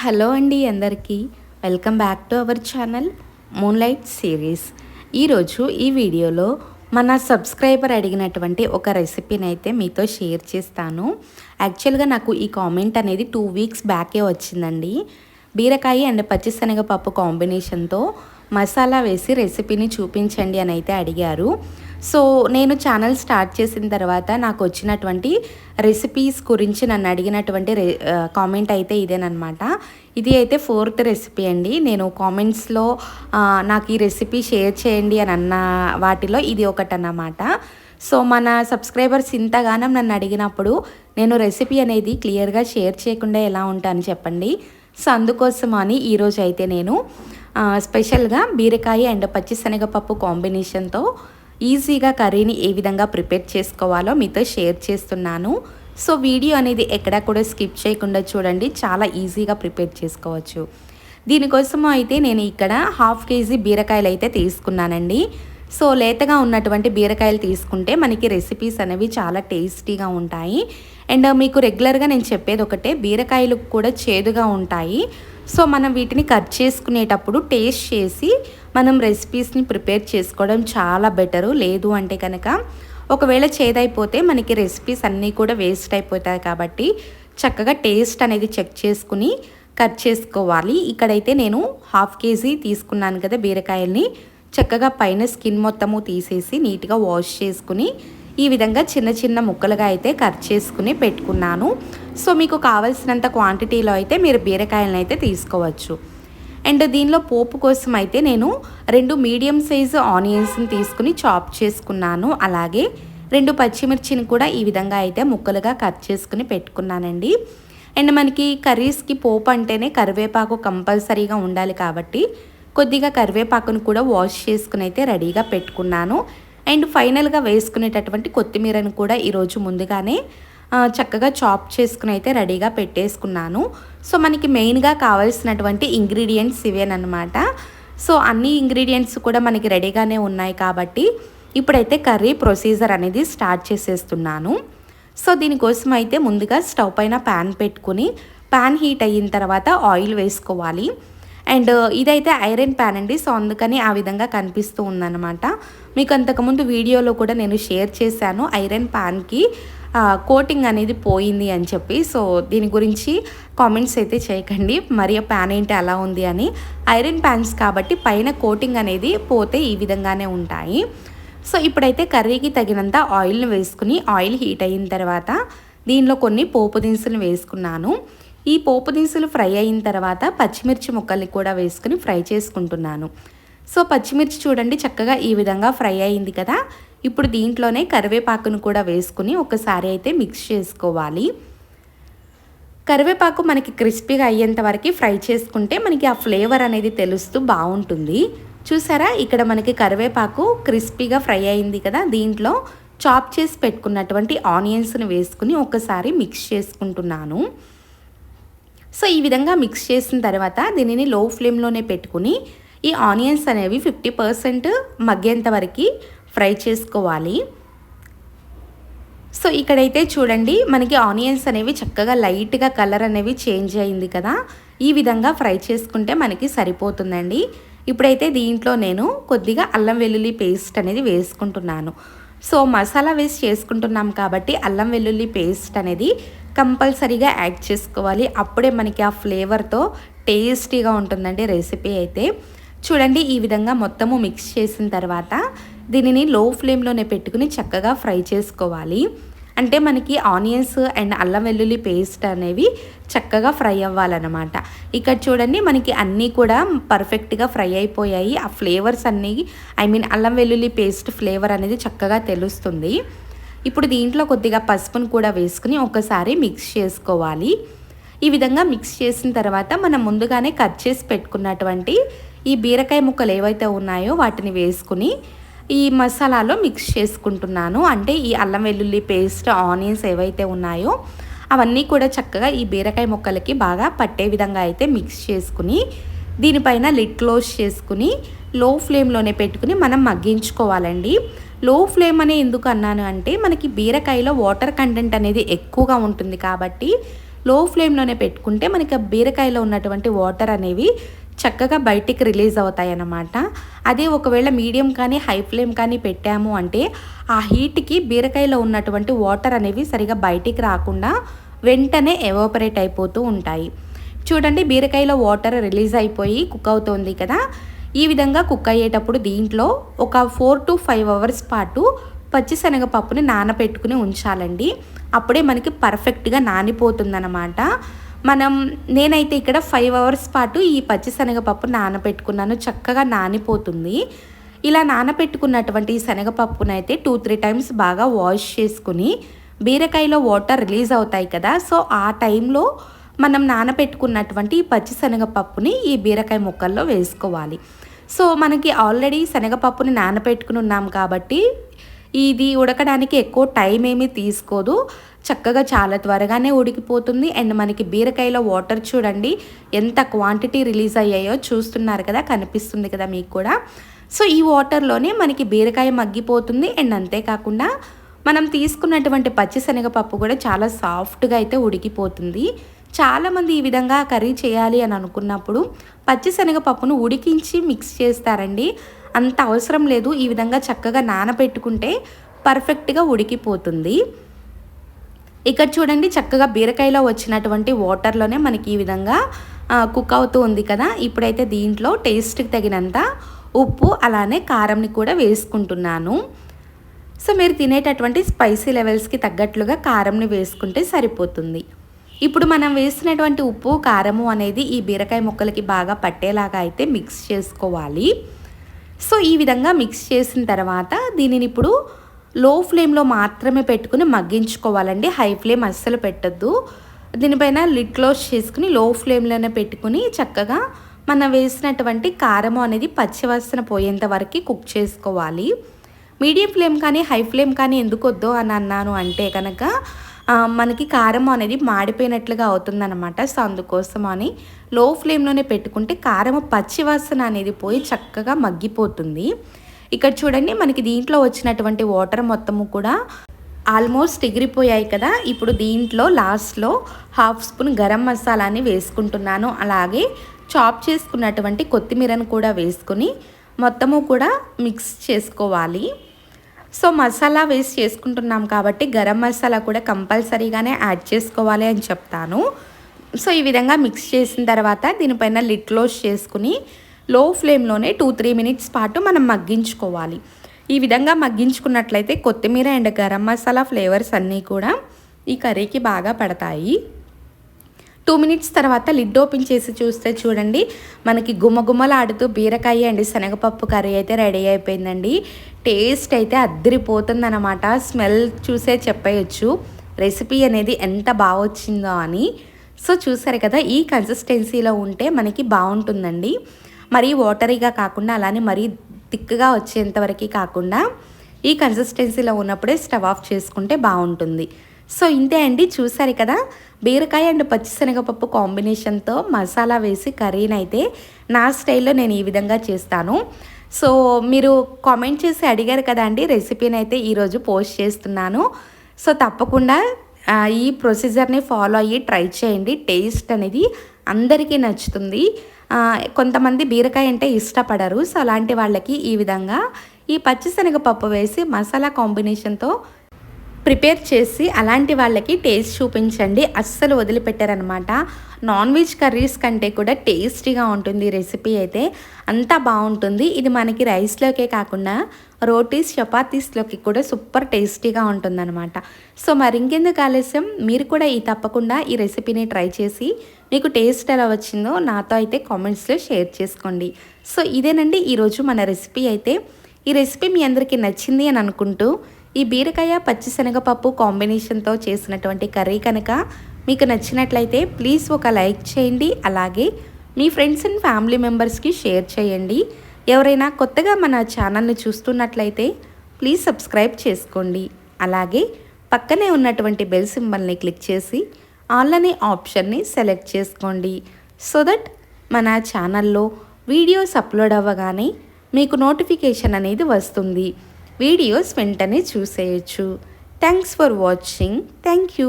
Hello అండి అందరికీ. Welcome back to our channel moonlight series ఈరోజు ఈ వీడియోలో మన సబ్స్క్రైబర్ అడిగినటువంటి ఒక రెసిపీని అయితే మీతో షేర్ చేస్తాను. యాక్చువల్గా నాకు ఈ కామెంట్ అనేది టూ వీక్స్ బ్యాకే వచ్చిందండి. బీరకాయ అండ్ పచ్చిశనగపప్పు కాంబినేషన్తో మసాలా వేసి రెసిపీని చూపించండి అని అయితే అడిగారు. సో నేను ఛానల్ స్టార్ట్ చేసిన తర్వాత నాకు వచ్చినటువంటి రెసిపీస్ గురించి నన్ను అడిగినటువంటి రె కామెంట్ అయితే ఇదేనమాట ఇది అయితే ఫోర్త్ రెసిపీ అండి. నేను కామెంట్స్లో నాకు ఈ రెసిపీ షేర్ చేయండి అని అన్న వాటిలో ఇది ఒకటి అన్నమాట సో మన సబ్స్క్రైబర్స్ ఇంతగానం నన్ను అడిగినప్పుడు నేను రెసిపీ అనేది క్లియర్గా షేర్ చేయకుండా ఎలా ఉంటాను చెప్పండి. సో అందుకోసం అని ఈరోజు అయితే నేను స్పెషల్గా బీరకాయ అండ్ పచ్చిశనగపప్పు కాంబినేషన్తో ఈజీగా కర్రీని ఏ విధంగా ప్రిపేర్ చేసుకోవాలో మీతో షేర్ చేస్తున్నాను. సో వీడియో అనేది ఎక్కడా కూడా స్కిప్ చేయకుండా చూడండి. చాలా ఈజీగా ప్రిపేర్ చేసుకోవచ్చు. దీనికోసం అయితే నేను ఇక్కడ హాఫ్ కేజీ బీరకాయలు అయితే తీసుకున్నానండి. సో లేతగా ఉన్నటువంటి బీరకాయలు తీసుకుంటే మనకి రెసిపీస్ అనేవి చాలా టేస్టీగా ఉంటాయి. అండ్ మీకు రెగ్యులర్గా నేను చెప్పేది ఒకటే బీరకాయలు కూడా చేదుగా ఉంటాయి. సో మనం వీటిని కట్ చేసుకునేటప్పుడు టేస్ట్ చేసి మనం రెసిపీస్ని ప్రిపేర్ చేసుకోవడం చాలా బెటరు. లేదు అంటే కనుక ఒకవేళ చేదైపోతే మనకి రెసిపీస్ అన్నీ కూడా వేస్ట్ అయిపోతాయి కాబట్టి చక్కగా టేస్ట్ అనేది చెక్ చేసుకుని కట్ చేసుకోవాలి. ఇక్కడైతే నేను హాఫ్ కేజీ తీసుకున్నాను కదా బీరకాయల్ని. చక్కగా పైన స్కిన్ మొత్తము తీసేసి నీట్గా వాష్ చేసుకుని ఈ విధంగా చిన్న చిన్న ముక్కలుగా అయితే కట్ చేసుకుని పెట్టుకున్నాను. సో మీకు కావలసినంత క్వాంటిటీలో అయితే మీరు బీరకాయలను అయితే తీసుకోవచ్చు. అండ్ దీనిలో పోపు కోసం అయితే నేను రెండు మీడియం సైజు ఆనియన్స్ని తీసుకుని చాప్ చేసుకున్నాను. అలాగే రెండు పచ్చిమిర్చిని కూడా ఈ విధంగా అయితే ముక్కలుగా కట్ చేసుకుని పెట్టుకున్నానండి. అండ్ మనకి కర్రీస్కి పోపు అంటేనే కరివేపాకు కంపల్సరీగా ఉండాలి కాబట్టి కొద్దిగా కరివేపాకును కూడా వాష్ చేసుకుని అయితే రెడీగా పెట్టుకున్నాను. అండ్ ఫైనల్గా వేసుకునేటటువంటి కొత్తిమీరను కూడా ఈరోజు ముందుగానే చక్కగా చాప్ చేసుకుని అయితే రెడీగా పెట్టేసుకున్నాను. సో మనకి మెయిన్గా కావాల్సినటువంటి ఇంగ్రీడియంట్స్ ఇవేనమాట సో అన్ని ఇంగ్రీడియంట్స్ కూడా మనకి రెడీగానే ఉన్నాయి కాబట్టి ఇప్పుడైతే కర్రీ ప్రొసీజర్ అనేది స్టార్ట్ చేసేస్తున్నాను. సో దీనికోసం అయితే ముందుగా స్టవ్ పైన ప్యాన్ పెట్టుకుని ప్యాన్ హీట్ అయిన తర్వాత ఆయిల్ వేసుకోవాలి. అండ్ ఇదైతే ఐరన్ ప్యాన్ అండి. సో అందుకని ఆ విధంగా కనిపిస్తూ ఉందన్నమాట. మీకు అంతకుముందు వీడియోలో కూడా నేను షేర్ చేశాను ఐరన్ ప్యాన్కి. కోటింగ్ అనేది పోయింది అని చెప్పి సో దీని గురించి కామెంట్స్ అయితే చేయకండి. మరి ప్యాన్ ఏంటి అలా ఉంది అని. ఐరన్ ప్యాన్స్ కాబట్టి పైన కోటింగ్ అనేది పోతే ఈ విధంగానే ఉంటాయి. సో ఇప్పుడైతే కర్రీకి తగినంత ఆయిల్ని వేసుకుని ఆయిల్ హీట్ అయిన తర్వాత దీనిలో కొన్ని పోపు దినుసులు వేసుకున్నాను. ఈ పోపు దినుసులు ఫ్రై అయిన తర్వాత పచ్చిమిర్చి ముక్కల్ని కూడా వేసుకుని ఫ్రై చేసుకుంటున్నాను. సో పచ్చిమిర్చి చూడండి చక్కగా ఈ విధంగా ఫ్రై అయింది కదా. ఇప్పుడు దీంట్లోనే కరివేపాకును కూడా వేసుకుని ఒకసారి అయితే మిక్స్ చేసుకోవాలి. కరివేపాకు మనకి క్రిస్పీగా అయ్యేంత వరకు ఫ్రై చేసుకుంటే మనకి ఆ ఫ్లేవర్ అనేది తెలుస్తూ బాగుంటుంది. చూసారా? ఇక్కడ మనకి కరివేపాకు క్రిస్పీగా ఫ్రై అయింది కదా. దీంట్లో చాప్ చేసి పెట్టుకున్నటువంటి ఆనియన్స్ని వేసుకుని ఒకసారి మిక్స్ చేసుకుంటున్నాను. సో ఈ విధంగా మిక్స్ చేసిన తర్వాత దీనిని లో ఫ్లేమ్లోనే పెట్టుకుని ఈ ఆనియన్స్ అనేవి ఫిఫ్టీ పర్సెంట్ మగ్గేంత వరకు ఫ్రై చేసుకోవాలి. సో ఇక్కడైతే చూడండి మనకి ఆనియన్స్ అనేవి చక్కగా లైట్గా కలర్ అనేవి చేంజ్ అయింది కదా. ఈ విధంగా ఫ్రై చేసుకుంటే మనకి సరిపోతుందండి. ఇప్పుడైతే దీంట్లో నేను కొద్దిగా అల్లం వెల్లుల్లి పేస్ట్ అనేది వేసుకుంటున్నాను. సో మసాలా వేసి చేసుకుంటున్నాం కాబట్టి అల్లం వెల్లుల్లి పేస్ట్ అనేది కంపల్సరీగా యాడ్ చేసుకోవాలి. అప్పుడే మనకి ఆ ఫ్లేవర్తో టేస్టీగా ఉంటుందండి రెసిపీ అయితే. చూడండి ఈ విధంగా మొత్తము మిక్స్ చేసిన తర్వాత దీనిని లో ఫ్లేమ్లోనే పెట్టుకుని చక్కగా ఫ్రై చేసుకోవాలి. అంటే మనకి ఆనియన్స్ అండ్ అల్లం వెల్లుల్లి పేస్ట్ అనేవి చక్కగా ఫ్రై అవ్వాలన్నమాట. ఇక్కడ చూడండి మనకి అన్నీ కూడా పర్ఫెక్ట్గా ఫ్రై అయిపోయాయి. ఆ ఫ్లేవర్స్ అన్నీ ఐ మీన్ అల్లం వెల్లుల్లి పేస్ట్ ఫ్లేవర్ అనేది చక్కగా తెలుస్తుంది. ఇప్పుడు దీంట్లో కొద్దిగా పసుపును కూడా వేసుకుని ఒకసారి మిక్స్ చేసుకోవాలి. ఈ విధంగా మిక్స్ చేసిన తర్వాత మనం ముందుగానే కట్ చేసి పెట్టుకున్నటువంటి ఈ బీరకాయ ముక్కలు ఏవైతే ఉన్నాయో వాటిని వేసుకుని ఈ మసాలాలో మిక్స్ చేసుకుంటున్నాను. అంటే ఈ అల్లం వెల్లుల్లి పేస్ట్ ఆనియన్స్ ఏవైతే ఉన్నాయో అవన్నీ కూడా చక్కగా ఈ బీరకాయ ముక్కలకి బాగా పట్టే విధంగా అయితే మిక్స్ చేసుకుని దీనిపైన లిడ్ క్లోజ్ చేసుకుని లో ఫ్లేమ్లోనే పెట్టుకుని మనం మగ్గించుకోవాలండి. లో ఫ్లేమ్ అనే ఎందుకు అన్నాను అంటే మనకి బీరకాయలో వాటర్ కంటెంట్ అనేది ఎక్కువగా ఉంటుంది కాబట్టి లో ఫ్లేమ్లోనే పెట్టుకుంటే మనకి బీరకాయలో ఉన్నటువంటి వాటర్ అనేవి చక్కగా బయటికి రిలీజ్ అవుతాయి అన్నమాట అదే ఒకవేళ మీడియం కానీ హై ఫ్లేమ్ కానీ పెట్టాము అంటే ఆ హీట్కి బీరకాయలో ఉన్నటువంటి వాటర్ అనేవి సరిగా బయటికి రాకుండా వెంటనే ఎవాపరేట్ అయిపోతూ ఉంటాయి. చూడండి బీరకాయలో వాటర్ రిలీజ్ అయిపోయి కుక్ అవుతుంది కదా. ఈ విధంగా కుక్ అయ్యేటప్పుడు దీంట్లో ఒక ఫోర్ టు ఫైవ్ అవర్స్ పాటు పచ్చిశనగపప్పుని నానబెట్టుకుని ఉంచాలండి. అప్పుడే మనకి పర్ఫెక్ట్గా నానిపోతుందన్నమాట. మనం నేనైతే ఇక్కడ ఫైవ్ అవర్స్ పాటు ఈ పచ్చిశనగపప్పు నానబెట్టుకున్నాను చక్కగా నానిపోతుంది. ఇలా నానబెట్టుకున్నటువంటి శనగపప్పునైతే టూ త్రీ టైమ్స్ బాగా వాష్ చేసుకుని బీరకాయలో వాటర్ రిలీజ్ అవుతాయి కదా సో ఆ టైంలో మనం నానబెట్టుకున్నటువంటి ఈ పచ్చిశనగపప్పుని ఈ బీరకాయ ముక్కల్లో వేసుకోవాలి. సో మనకి ఆల్రెడీ శనగపప్పుని నానబెట్టుకుని ఉన్నాం కాబట్టి ఇది ఉడకడానికి ఎక్కువ టైం ఏమీ తీసుకోదు. చక్కగా చాలా త్వరగానే ఉడికిపోతుంది. అండ్ మనకి బీరకాయలో వాటర్ చూడండి ఎంత క్వాంటిటీ రిలీజ్ అయ్యాయో చూస్తున్నారు కదా కనిపిస్తుంది కదా మీకు కూడా. సో ఈ వాటర్లోనే మనకి బీరకాయ మగ్గిపోతుంది. అండ్ అంతేకాకుండా మనం తీసుకున్నటువంటి పచ్చిశనగపప్పు కూడా చాలా సాఫ్ట్గా అయితే ఉడికిపోతుంది. చాలామంది ఈ విధంగా కర్రీ చేయాలి అని అనుకున్నప్పుడు పచ్చిశనగపప్పును ఉడికించి మిక్స్ చేస్తారండి. అంత అవసరం లేదు. ఈ విధంగా చక్కగా నానబెట్టుకుంటే పర్ఫెక్ట్గా ఉడికిపోతుంది. ఇక్కడ చూడండి చక్కగా బీరకాయలో వచ్చినటువంటి వాటర్లోనే మనకి ఈ విధంగా కుక్ అవుతూ ఉంది కదా. ఇప్పుడైతే దీంట్లో టేస్ట్కి తగినంత ఉప్పు అలానే కారంని కూడా వేసుకుంటున్నాను. సో మీరు తినేటటువంటి స్పైసీ లెవెల్స్కి తగ్గట్లుగా కారంని వేసుకుంటే సరిపోతుంది. ఇప్పుడు మనం వేసినటువంటి ఉప్పు కారము అనేది ఈ బీరకాయ ముక్కలకి బాగా పట్టేలాగా అయితే మిక్స్ చేసుకోవాలి. సో ఈ విధంగా మిక్స్ చేసిన తర్వాత దీనిని ఇప్పుడు లో ఫ్లేమ్లో మాత్రమే పెట్టుకుని మగ్గించుకోవాలండి. హై ఫ్లేమ్ అస్సలు పెట్టద్దు. దీనిపైన లిడ్ క్లోజ్ చేసుకుని లో ఫ్లేమ్లోనే పెట్టుకుని చక్కగా మనం వేసినటువంటి కారము అనేది పచ్చివాసన పోయేంత వరకు కుక్ చేసుకోవాలి. మీడియం ఫ్లేమ్ కానీ హై ఫ్లేమ్ కానీ ఎందుకు వద్దు అని అన్నాను అంటే కనుక మనకి కారం అనేది మాడిపోయినట్లుగా అవుతుందన్నమాట. సో అందుకోసం అని లో ఫ్లేమ్లోనే పెట్టుకుంటే కారం పచ్చివాసన అనేది పోయి చక్కగా మగ్గిపోతుంది. ఇక్కడ చూడండి మనకి దీంట్లో వచ్చినటువంటి వాటర్ మొత్తము కూడా ఆల్మోస్ట్ ఎగిరిపోయాయి కదా. ఇప్పుడు దీంట్లో లాస్ట్లో హాఫ్ స్పూన్ గరం మసాలాని వేసుకుంటున్నాను. అలాగే చాప్ చేసుకున్నటువంటి కొత్తిమీరను కూడా వేసుకుని మొత్తము కూడా మిక్స్ చేసుకోవాలి. సో మసాలా వేస్ట్ చేసుకుంటున్నాం కాబట్టి గరం మసాలా కూడా కంపల్సరీగానే యాడ్ చేసుకోవాలి అని చెప్తాను. సో ఈ విధంగా మిక్స్ చేసిన తర్వాత దీనిపైన లిట్ క్లోజ్ చేసుకుని లో ఫ్లేమ్లోనే టూ త్రీ మినిట్స్ పాటు మనం మగ్గించుకోవాలి. ఈ విధంగా మగ్గించుకున్నట్లయితే కొత్తిమీర అండ్ గరం మసాలా ఫ్లేవర్స్ అన్నీ కూడా ఈ కర్రీకి బాగా పడతాయి. టూ మినిట్స్ తర్వాత లిడ్ ఓపెన్ చేసి చూస్తే చూడండి మనకి గుమగుమలాడుతూ బీరకాయ అండి శనగపప్పు కర్రీ అయితే రెడీ అయిపోయిందండి. టేస్ట్ అయితే అద్దరిపోతుందనమాట స్మెల్ చూసే చెప్పేయచ్చు రెసిపీ అనేది ఎంత బాగా వచ్చిందో అని. సో చూసారు కదా ఈ కన్సిస్టెన్సీలో ఉంటే మనకి బాగుంటుందండి. మరీ వాటరీగా కాకుండా అలానే మరీ థిక్గా వచ్చేంతవరకు కాకుండా ఈ కన్సిస్టెన్సీలో ఉన్నప్పుడే స్టవ్ ఆఫ్ చేసుకుంటే బాగుంటుంది. సో ఇంతే అండి చూసారు కదా? బీరకాయ అండ్ పచ్చిశనగపప్పు కాంబినేషన్తో మసాలా వేసి కర్రీని అయితే నా స్టైల్లో నేను ఈ విధంగా చేస్తాను. సో మీరు కామెంట్ చేసి అడిగారు కదా అండి రెసిపీని అయితే ఈరోజు పోస్ట్ చేస్తున్నాను. సో తప్పకుండా ఈ ప్రొసీజర్ని ఫాలో అయ్యి ట్రై చేయండి టేస్ట్ అనేది అందరికీ నచ్చుతుంది. కొంతమంది బీరకాయ అంటే ఇష్టపడరు సో అలాంటి వాళ్ళకి ఈ విధంగా ఈ పచ్చిశనగపప్పు వేసి మసాలా కాంబినేషన్తో ప్రిపేర్ చేసి అలాంటి వాళ్ళకి టేస్ట్ చూపించండి. అస్సలు వదిలిపెట్టారనమాట నాన్ వెజ్ కర్రీస్ కంటే కూడా టేస్టీగా ఉంటుంది రెసిపీ అయితే. అంతా బాగుంటుంది. ఇది మనకి రైస్లోకే కాకుండా రోటీస్ చపాతీస్లోకి కూడా సూపర్ టేస్టీగా ఉంటుందన్నమాట. సో మరి ఇంకెందుకు ఆలస్యం? మీరు కూడా ఈ తప్పకుండా ఈ రెసిపీని ట్రై చేసి మీకు టేస్ట్ ఎలా వచ్చిందో నాతో అయితే కామెంట్స్లో షేర్ చేసుకోండి. సో ఇదేనండి ఈరోజు మన రెసిపీ అయితే. ఈ రెసిపీ మీ అందరికీ నచ్చింది అని అనుకుంటూ ఈ బీరకాయ పచ్చిశనగపప్పు కాంబినేషన్తో చేసినటువంటి కర్రీ కనుక మీకు నచ్చినట్లయితే ప్లీజ్ ఒక లైక్ చేయండి. అలాగే మీ ఫ్రెండ్స్ అండ్ ఫ్యామిలీ మెంబర్స్కి షేర్ చేయండి. ఎవరైనా కొత్తగా మన ఛానల్ని చూస్తున్నట్లయితే ప్లీజ్ సబ్స్క్రైబ్ చేసుకోండి. అలాగే పక్కనే ఉన్నటువంటి బెల్ సింబల్ని క్లిక్ చేసి ఆన్లైన్ ఆప్షన్ని సెలెక్ట్ చేసుకోండి. సో దట్ మన ఛానల్లో వీడియోస్ అప్లోడ్ అవ్వగానే మీకు నోటిఫికేషన్ అనేది వస్తుంది. వీడియోస్ వెంటనే చూసేయచ్చు. Thanks for watching thank you